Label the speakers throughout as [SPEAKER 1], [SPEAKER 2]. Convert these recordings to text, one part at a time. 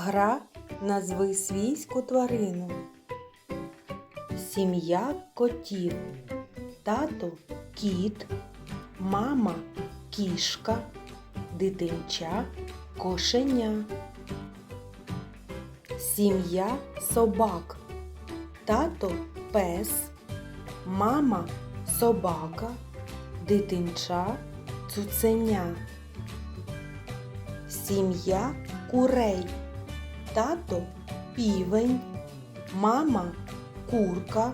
[SPEAKER 1] Гра назви свійську тварину. Сім'я котів. Тато кіт, мама кішка, дитинча кошеня. Сім'я собак. Тато пес, мама собака, дитинча цуценя. Сім'я курей. Тато півень, мама курка,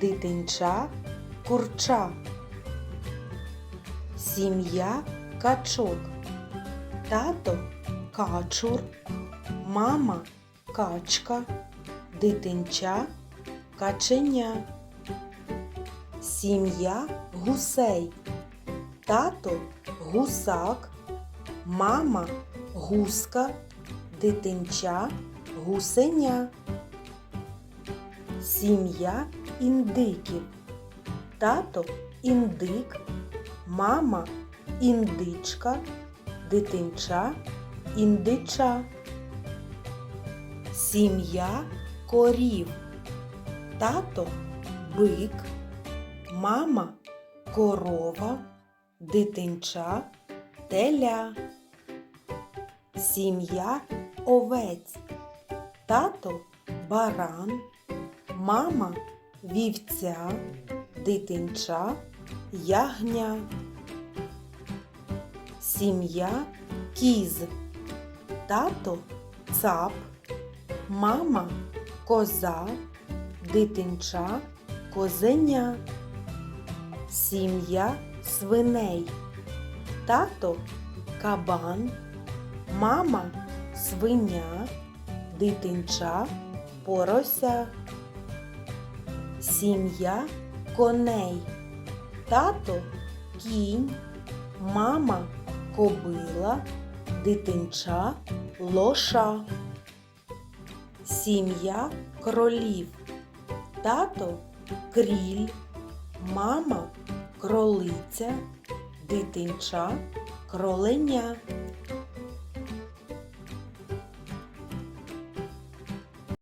[SPEAKER 1] дитинча курча. Сім'я качок. Тато качур, мама качка, дитинча каченя. Сім'я гусей. Тато гусак, мама гуска, дитинча гусеня. Сім'я індиків. Тато індик, мама індичка, дитинча індича. Сім'я корів. Тато бик, мама корова, дитинча теля. Сім'я овець. Тато баран, мама вівця, дитинча ягня. Сім'я кіз. Тато цап, мама коза, дитинча козеня. Сім'я свиней. Тато кабан, мама свиня, дитинча порося. Сім'я коней. Тато кінь, мама кобила, дитинча лоша. Сім'я кролів. Тато кріль, мама кролиця, дитинча кроленя.